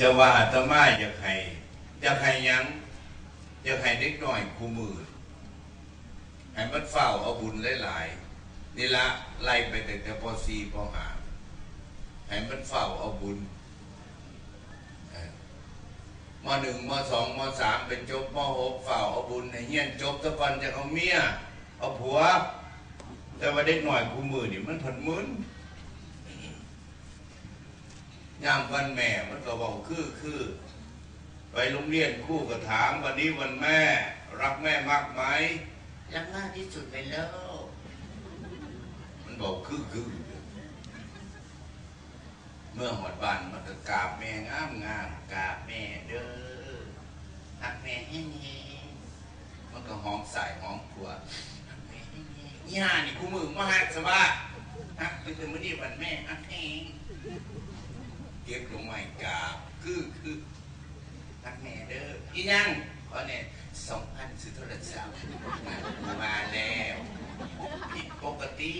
จะว่าอาตมาอยากให้อยากให้ยังอยากให้เด็กน้อยคู่มือให้มันเฝ้าเอาบุญหลายๆนี่ละไล่ไปแต่แต่ปสี่ปห้าให้มันเฝ้าเอาบุญเออมหนึ่งมสองมสามเป็นจบมหกเฝ้าเอาบุญให้เฮียนจบตะก่อนจะเอาเมียเอาผัว แต่ว่าเด็กหน่อยคู่มือนี่มันผันมึน ยามวันแม่มันก็บอกคือคือไปโรงเรียนครู่ก็ถามวันนี้วันแม่ รักแม่มากไหมรักมากที่สุดในโลกมันบอกคือคือเมื่อหอดบ้านมันก็กราบแม่งามงามกราบแม่เด้อหักแม่แห้งมันก็หอมใส่หอมขวดๆหักแม่แห้งย่านี่คู่มือมาหักสบาๆหักไปถึงวันนี้วันแม่หักแห้ง เก็บลงไม้กาบคือคือหักแม่เด้ออียังขอเนี่ยสองพันซื้อโทรศัพท์มาแล้วผิดปกติ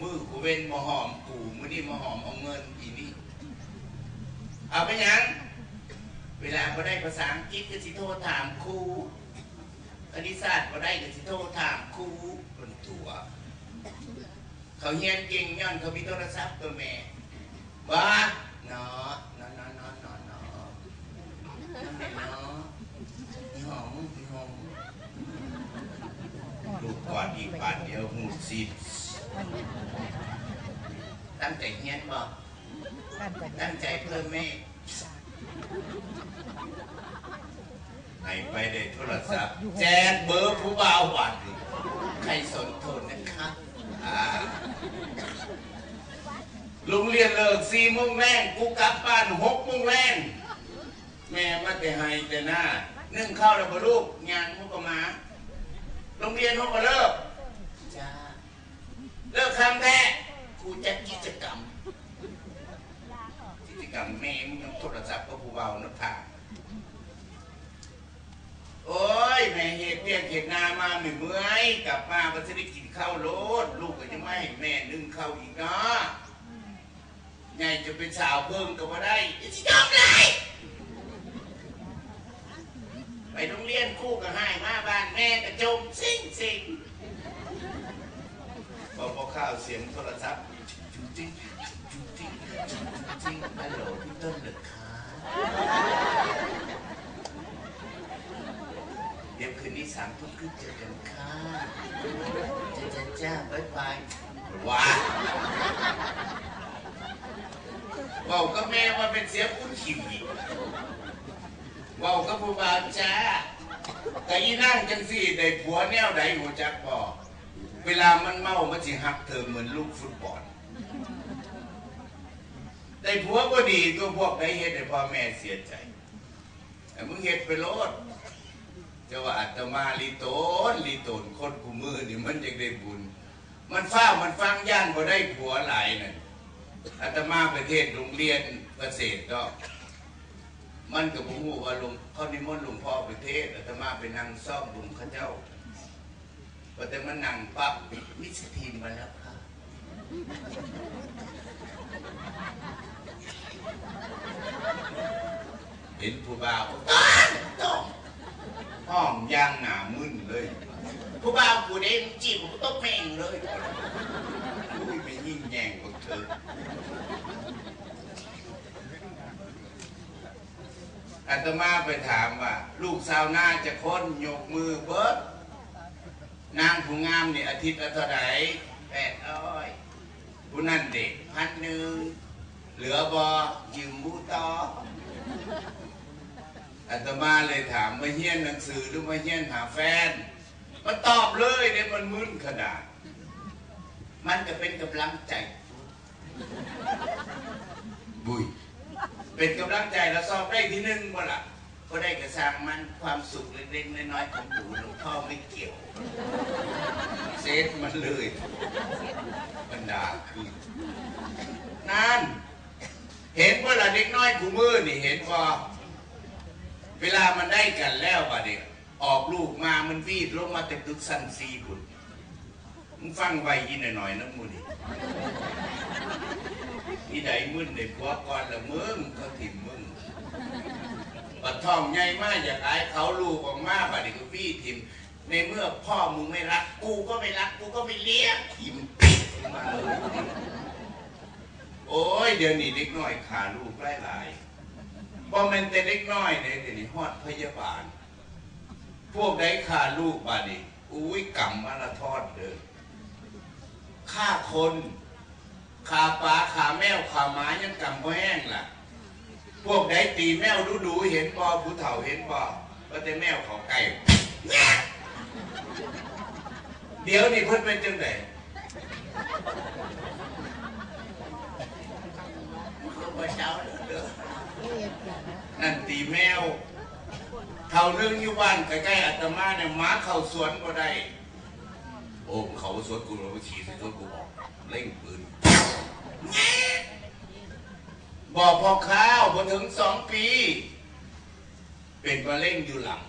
มือกูเว้นมาหอมกูมือนี่มาหอมเอาเงินอีนี่เอาไปยัง เวลาก็ได้ภาษาอังกฤษก็สิโทรถามครูคณิตศาสตร์ก็ได้ก็สิโทรถามครูเป็นตัว เขาเฮียนเก่งย้อนเขามีโทรศัพท์ตัวแม่ บ้าเนาะเนาะเนาะเนาะเนาะเนาะนั่นแหละเนาะมีหอมมีหอมลูกกอดอีกบาทเดียวหูซีดตั้งใจเฮียนบอกตั้งแต่ตั้งใจเพื่อแม่ให้ไปได้โทรศัพท์แจกเบอร์ผู้บ่าวหวานดิใครสนทนนะคะ อ่า โรงเรียนเลิกสี่โมงแรงกูกลับบ้านหกโมงแรงแม่มาแต่ให้แต่หน้านึ่งข้าวแล้วบ่ลูกงานมุกก็มาโรงเรียนเขาก็เลิกจ้าเลิกคำแท้ครูจัดกิจกรรม กิจกรรมแม่มึงยังโทรศัพท์กับผู้เบานักถ่าโอ้ยแม่เห็ดเรียกเห็ดนามาไม่เมื่อยกลับมาก็จะได้กินข้าวโลด ลูกก็จะไม่ให้แม่นึ่งข้าวอีกเนาะ ไงจะเป็นสาวเพิ่มก็บ่ได้จะยอมเลยไปโรงเรียนครู่ก็ให้มาบ้านแม่ก็จมซิ่งซิ่งพอพอข้าวเสียงโทรศัพท์จุ๊งจิ๊งจุ๊งจิ๊งจุ๊งจิ๊งฮัลโหลพี่ต้นเหรอคะเดี๋ยวคืนนี้สามทุ่มครึ่งเจอกันค่ะจ้าจ้าจ้าบ๊ายบายว้า บอกกับแม่ว่าเป็นเสียงคุ้นขิวอีกบอกกับผู้บ่าวจ้าแต่อีนั่งจังสี่ได้ผัวแนวใดหัวจักบอกเวลามันเมา มันสิหักเธอเหมือนลูกฟุตบอลได้ผัวก็ดีตัวพวกได้เฮ็ดให้พ่อแม่เสียใจแต่มึงเฮ็ดไปโลดจะว่าอาตมาลีโตนลีโตนคนกูมือนี่มันยังได้บุญ มันฟ้ามันฟังย่านบ่ได้ผัวหลายนั่น อาตมาประเทศโรงเรียนเกษตรก็ มันก็บ่ฮู้ว่าหลวงเขานิมนต์หลวงพ่อประเทศอาตมาไปนั่งซ่อมหลวงเขาเจ้าพอแต่มันนั่งปั๊บมิสทีนมาแล้วค่ะเห็นผู้บ่าวต้องต้องห้องย่างหนามึนเลย ผู้บ่าวกูเด้งจีบกูต้องแม่งเลย ยิ่งแย่งพวกเธออาตมาไปถามว่า ลูกสาวหน้าจะค้นยกมือเบิดนางผู้งามเนี่ยอาทิตย์ละเท่าไหร่แปดร้อยผู้นั่นเด็กพันหนึ่งเหลือบอยืมบูตออาตมาเลยถามมาเฮียนหนังสือหรือมาเฮียนหาแฟน มันตอบเลยเนี่ยมันมึนขนาด มันก็เป็นกำลังใจ บุย เป็นกำลังใจแล้วสอบได้ที่หนึ่งบ่ล่ะก็ได้กระสังมันความสุขเล็กๆน้อยๆของหนูหลวงพ่อไม่เกี่ยว เซฟมันเลยบรรดาคือนั่น เห็นว่าละเด็กน้อยกูมือนี่เห็นว่าเวลามันได้กันแล้วป่ะเด็กออกลูกมามันวีดลงมาแต่ตึกสันซีคุณ มึงฟังไว้ยินหน่อยๆนะมูนี่ที่ใดมึนในผัวก่อนละมึงเขาถิ่มมึงปัดทองใหญ่มากอยากอายเขาลูกออกมาบัดนี้ก็พี่ถิ่มในเมื่อพ่อมึงไม่รัก กูก็ไม่รัก กูก็ไม่เลี้ยงถิ่มปิดมาเลยโอ้ยเดี๋ยวนี้เด็กน้อยขาลูกไล่หลายๆบ่แม่นแต่เด็กน้อยเนี่ยเดี๋ยวนี้ฮอดพยาบาล พวกใดขาลูกบาดนี้อุ้ยกำมาละทอดเด้อ ฆ่าคนฆ่าปลาฆ่าแมวฆ่าหมายังกำก็แห้งล่ะ พวกใดตีแมวดูดูๆเห็นบ่ผู้เฒ่าเห็นบ่ว่าแต่แมวเขาไก่เดี๋ยวนี่เพิ่นเป็นจังไดเขาบ่เจ้าเด้อนั่นตีแมวเท่านึงอยู่บ้านใกล้ๆอาตมาเนี่ยหมาเข้าสวนก็ได้ โอ้เขาสวนกูเราไปขี่ใส่วนกูบอกเล่งปืน บอกพอข้าวบนถึงสองปี เป็นมะเร็งอยู่หลัง